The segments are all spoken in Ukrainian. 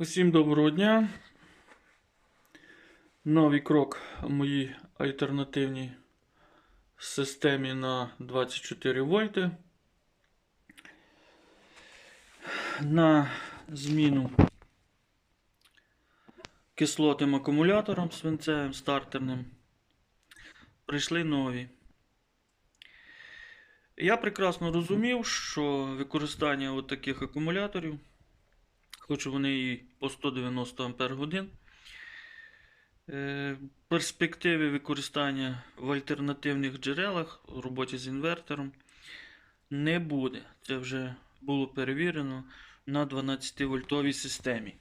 Усім доброго дня. Новий крок в моїй альтернативній системі на 24 вольти. На зміну кислотним акумулятором свинцевим стартерним прийшли нові. Я прекрасно розумів, що використання от таких акумуляторів хоч вони і по 190 Ампер. Е, Перспективи використання в альтернативних джерелах в роботі з інвертором не буде. Це вже було перевірено на 12 вольтовій системі.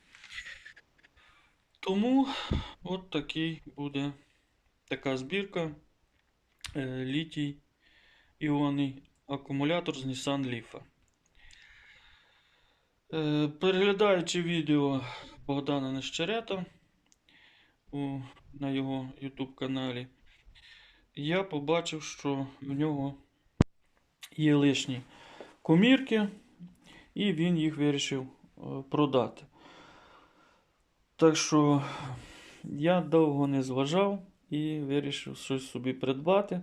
Тому от такий буде така збірка е, літій іонний акумулятор з Nissan Leaf. Е, Переглядаючи відео Богдана Нещерета на його YouTube каналі, я побачив, що в нього є лишні комірки, і він їх вирішив е, продати. Так що я довго не зважав і вирішив щось собі придбати.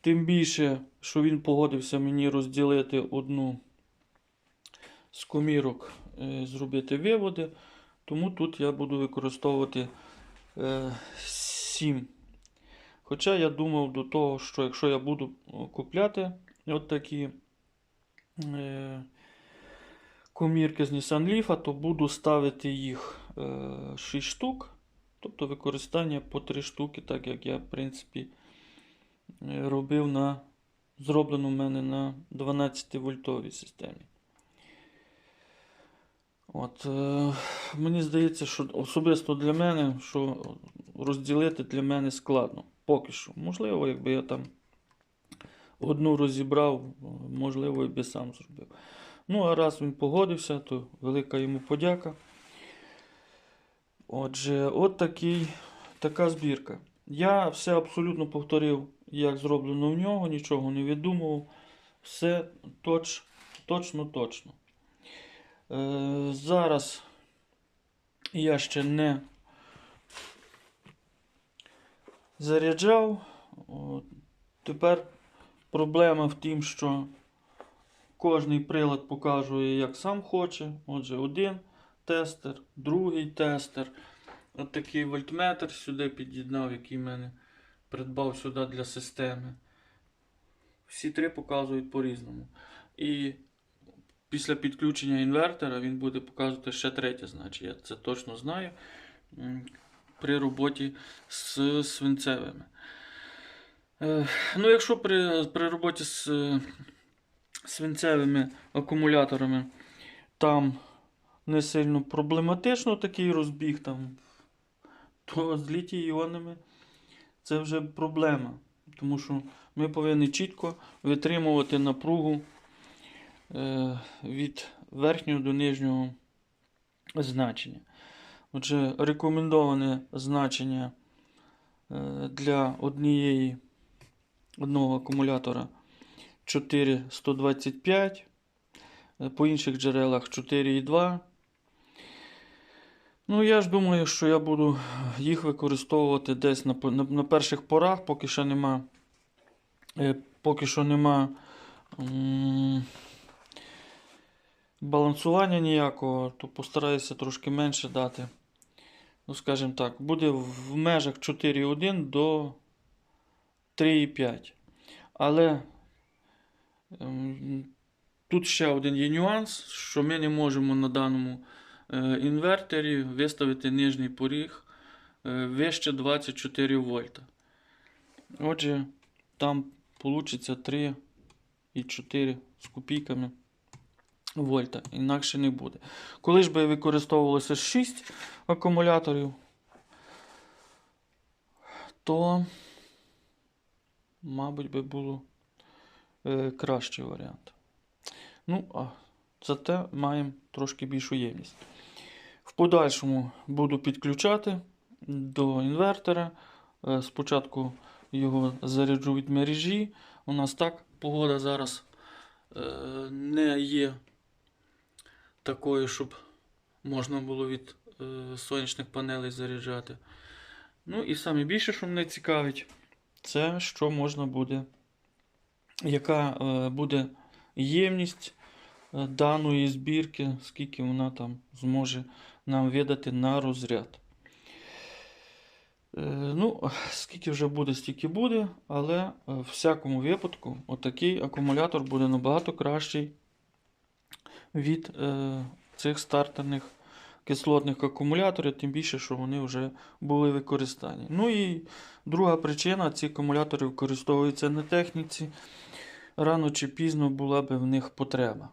Тим більше, що він погодився мені розділити одну з комірок е, зробити виводи, тому тут я буду використовувати е, 7. Хоча я думав до того, що якщо я буду купляти от такі е, комірки з Nissan Leaf, то буду ставити їх е, 6 штук. Тобто використання по 3 штуки, так як я, в принципі, е, робив на зроблено в мене на 12 вольтовій системі. От, е, мені здається, що особисто для мене, що розділити для мене складно. Поки що. Можливо, якби я там одну розібрав, можливо, і би сам зробив. Ну, а раз він погодився, то велика йому подяка. Отже, от такий, така збірка. Я все абсолютно повторив, як зроблено в нього, нічого не віддумував. Все точ, точно, точно. Е, зараз я ще не заряджав. Тепер проблема в тім, що кожний прилад показує, як сам хоче. Отже, один тестер, другий тестер. От такий вольтметр сюди під'єднав, який мене придбав сюди для системи. Всі три показують по-різному. І після підключення інвертора він буде показувати ще третє значення. Я це точно знаю при роботі з свинцевими. Е, Ну, якщо при, при роботі з е, свинцевими акумуляторами там не сильно проблематично такий розбіг, там, то з літій-іонами це вже проблема. Тому що ми повинні чітко витримувати напругу від верхнього до нижнього значення. Отже, рекомендоване значення е, для однієї, одного акумулятора 4,125, е, по інших джерелах 4,2. Ну, я ж думаю, що я буду їх використовувати десь на, на, на перших порах, поки ще нема, е, поки що нема балансування ніякого, то постараюся трошки менше дати. Ну, скажімо так, буде в межах 4,1 до 3,5. Але ем, тут ще один є нюанс, що ми не можемо на даному е, інвертері виставити нижній поріг е, вище 24 вольта. Отже, там вийде 3,4 з копійками вольта. Інакше не буде. Коли ж би використовувалося 6 акумуляторів, то, мабуть, би було е, кращий варіант. Ну, а зате маємо трошки більшу ємність. В подальшому буду підключати до інвертора. Е, Спочатку його заряджу від мережі. У нас так погода зараз е, не є такою, щоб можна було від е, сонячних панелей заряджати. Ну і саме більше, що мене цікавить, це що можна буде, яка е, буде ємність е, даної збірки, скільки вона там зможе нам видати на розряд. Ну, скільки вже буде, стільки буде, але в всякому випадку отакий акумулятор буде набагато кращий від е, цих стартерних кислотних акумуляторів, тим більше, що вони вже були в використанні. Ну і друга причина: ці акумулятори використовуються на техніці. Рано чи пізно була би в них потреба.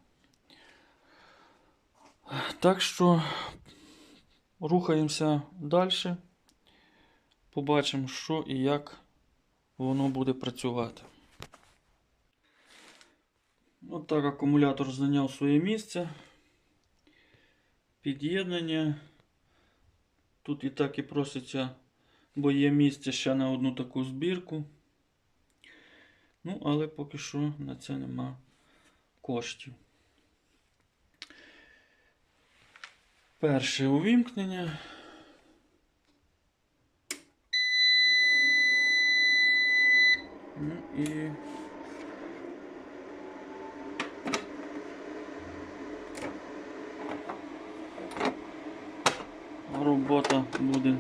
Так що рухаємося далі. Побачимо, що і як воно буде працювати. От так акумулятор зайняв своє місце. Під'єднання. Тут і так і проситься, бо є місце ще на одну таку збірку. Ну, але поки що на це нема коштів. Перше увімкнення. Ну і робота буде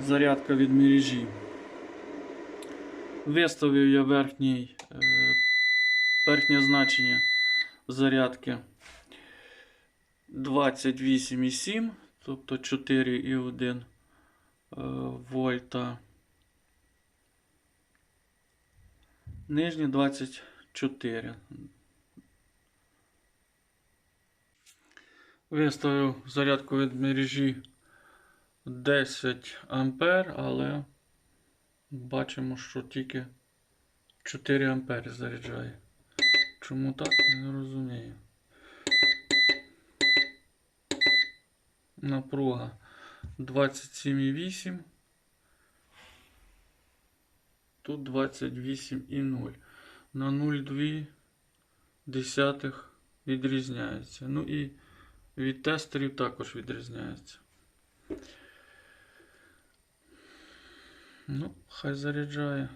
зарядка від мережі. Виставив я верхній, е, верхнє значення зарядки 28,7, тобто 4,1 е, вольта. Нижнє 24. Виставив зарядку від мережі 10 ампер, але бачимо, що тільки 4 ампери заряджає. Чому так, не розумію. Напруга 27,8. Тут 28,0. На 0,2 десятих відрізняється. Ну і від тестерів також відрізняється. Ну, хай заряджає.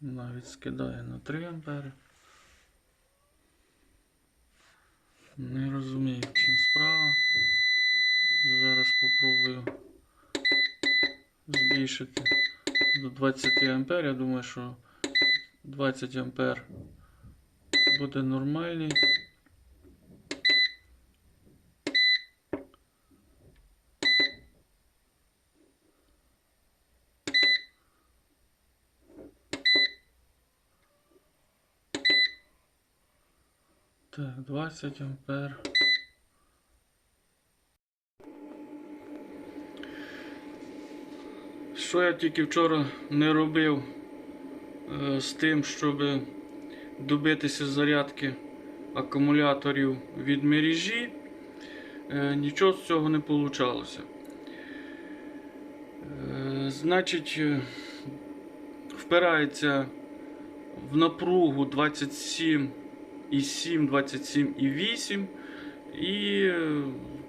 Навіть скидає на 3 ампери. Не розумію, в чим справа. Зараз спробую збільшити до 20 ампер. Я думаю, що 20 ампер буде нормальний. Так, 20 ампер. Що я тільки вчора не робив е, з тим, щоб добитися зарядки акумуляторів від мережі, е, нічого з цього не вийшло. Е, значить, впирається в напругу 27,7, 27,8 і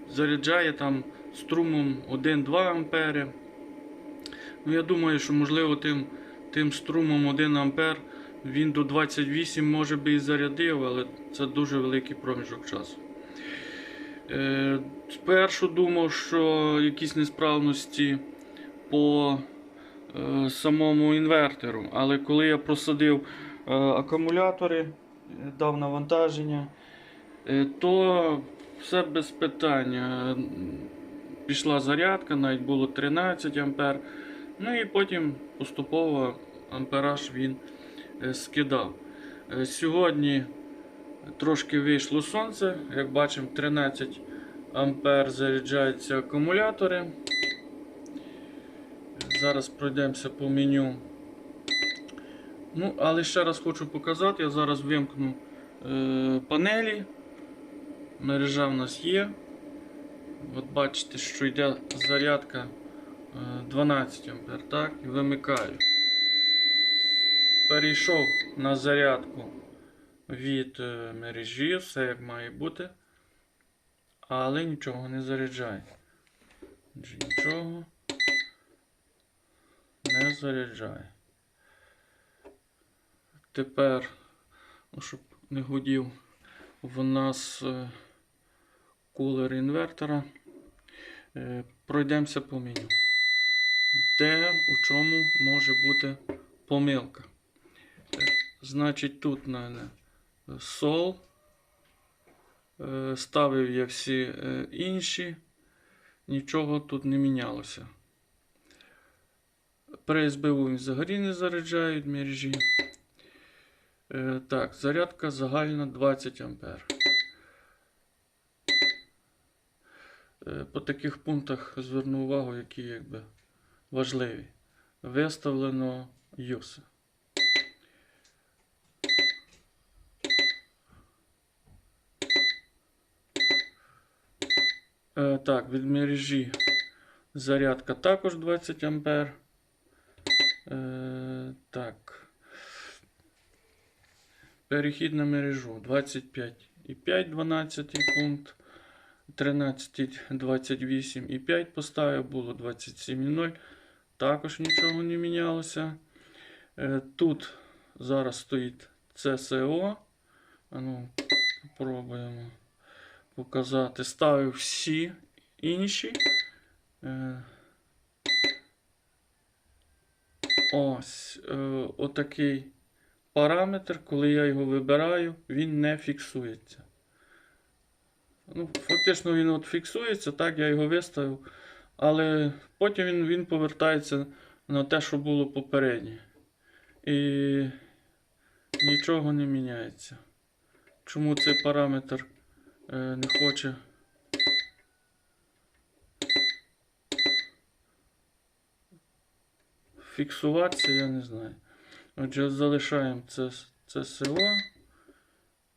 заряджає там струмом 1-2 ампери. Ну, я думаю, що можливо тим, тим струмом 1 ампер він до 28 може би і зарядив, але це дуже великий проміжок часу. Е, спершу думав, що якісь несправності по е, самому інвертору, але коли я просадив е, акумулятори, е, дав навантаження, е, то все без питання. Пішла зарядка, навіть було 13 ампер. Ну і потім поступово ампераж він е, скидав. Е, Сьогодні трошки вийшло сонце, як бачимо, 13 ампер заряджаються акумулятори. Зараз пройдемося по меню. Ну, але ще раз хочу показати, я зараз вимкну е, панелі. Мережа в нас є. От бачите, що йде зарядка 12 А, так? І вимикаю. Перейшов на зарядку від е, мережі, все як має бути. Але нічого не заряджає. Нічого не заряджає. Тепер, ну, щоб не гудів, в нас е, кулер інвертора. Е, Пройдемося по меню. Де у чому може бути помилка? Е, Значить, тут в мене сол. Е, Ставив я всі е, інші, нічого тут не мінялося. При СБУ взагалі не заряджають мережі. Е, Так, зарядка загальна 20 А. Е, По таких пунктах зверну увагу, які якби важливі. Виставлено use. Е, Так, від мережі зарядка також 20 А. Е, Так. Перехід на мережу 25,5, 12 пункт. 13, 28 і 5 поставив, було 27,0. Також нічого не мінялося. Е, Тут зараз стоїть CSO. Ну, попробуємо показати. Ставив всі інші. Е, Ось е, отакий параметр, коли я його вибираю, він не фіксується. Ну, фактично він от фіксується, так, я його виставив, але потім він, він повертається на те, що було попереднє. І нічого не міняється. Чому цей параметр е, не хоче фіксуватися, я не знаю. Отже, залишаємо це, це село.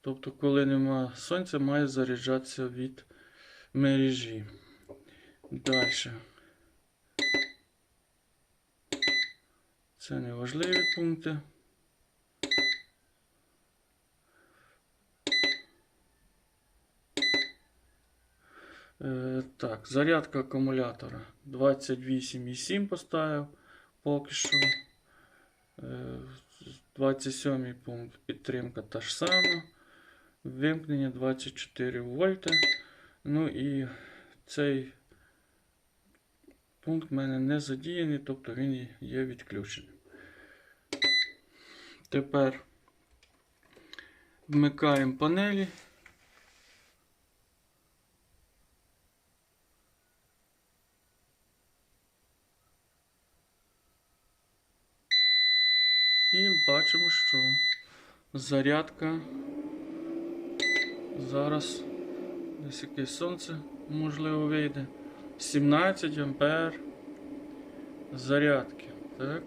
Тобто, коли нема сонця, має заряджатися від мережі. Далі. Це неважливі пункти. Е, так, зарядка акумулятора 28,7 поставив поки що. Е, 27 пункт підтримка та ж сама. Вимкнення 24 вольта. Ну і цей пункт в мене не задіяний, тобто він є відключеним. Тепер вмикаємо панелі. І бачимо, що зарядка зараз десь якесь сонце можливо вийде. 17 ампер зарядки. Так.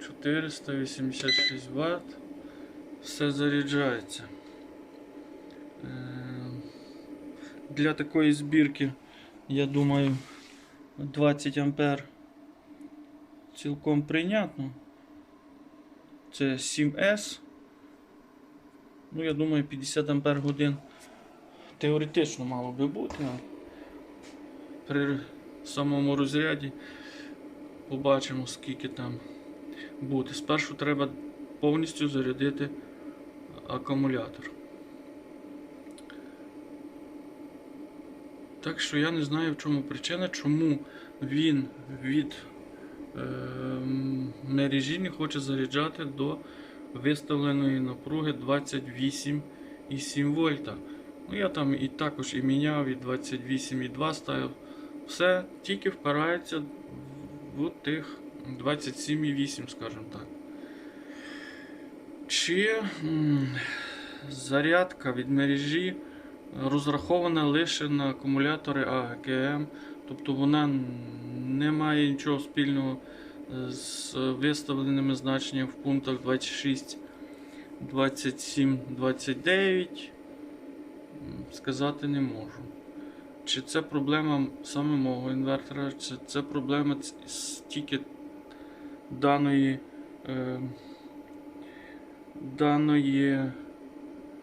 486 Вт. Все заряджається. Е, Для такої збірки, я думаю, 20 ампер цілком прийнятно. Це 7S. Ну, я думаю, 50 ампер годин теоретично мало би бути. При самому розряді побачимо, скільки там буде. Спершу треба повністю зарядити акумулятор. Так що я не знаю, в чому причина, чому він від е, мережі не хоче заряджати до виставленої напруги 28,7 вольта. Ну, я там і також і міняв, і 28,2 ставив. Все тільки впирається в тих 27,8, скажімо так. Чи зарядка від мережі розрахована лише на акумулятори АГМ, тобто вона не має нічого спільного з виставленими значеннями в пунктах 26, 27, 29. Сказати не можу. Чи це проблема саме мого інвертора, чи це проблема тільки даної, е, даної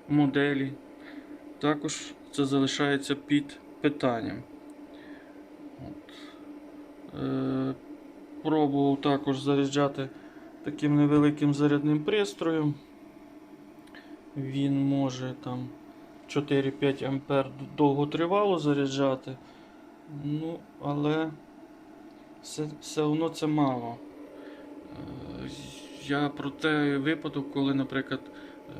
моделі. Також це залишається під питанням. От. Е, пробував також заряджати таким невеликим зарядним пристроєм. Він може там 4-5 ампер довго тривало заряджати. Ну, але все, все одно це мало. Е, Я про той випадок, коли, наприклад, е,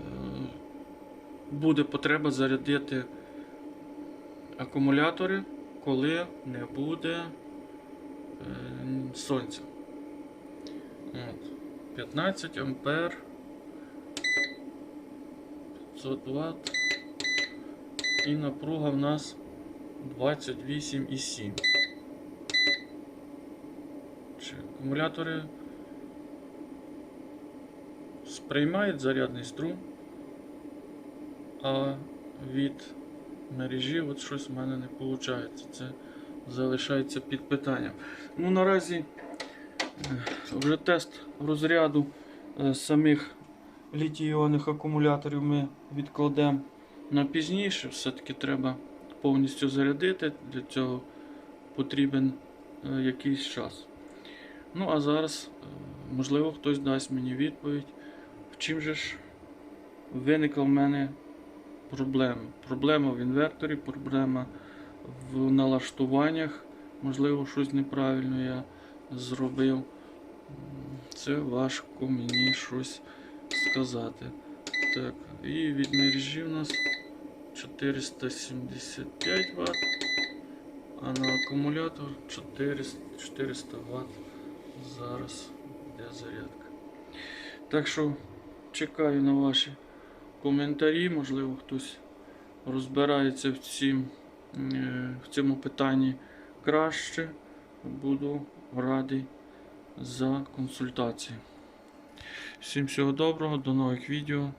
буде потреба зарядити акумулятори, коли не буде е, сонця. От. 15 ампер 500 Вт. І напруга в нас 28,7. Чи акумулятори сприймають зарядний струм, а від мережі от щось в мене не виходить. Це залишається під питанням. Ну, наразі е, вже тест розряду е, самих літій-іонних акумуляторів ми відкладемо на пізніше. Все-таки треба повністю зарядити. Для цього потрібен е, якийсь час. Ну, а зараз, е, можливо, хтось дасть мені відповідь, в чим же ж виникла в мене проблема. Проблема в інверторі, проблема в налаштуваннях. Можливо, щось неправильно я зробив. Це важко мені щось сказати. Так, і від мережі в нас 475 Вт, а на акумулятор 400, 400 Вт. Зараз йде зарядка. Так що чекаю на ваші коментарі, можливо, хтось розбирається в, цім, е, в цьому питанні краще. Буду радий за консультації. Всім всього доброго, до нових відео.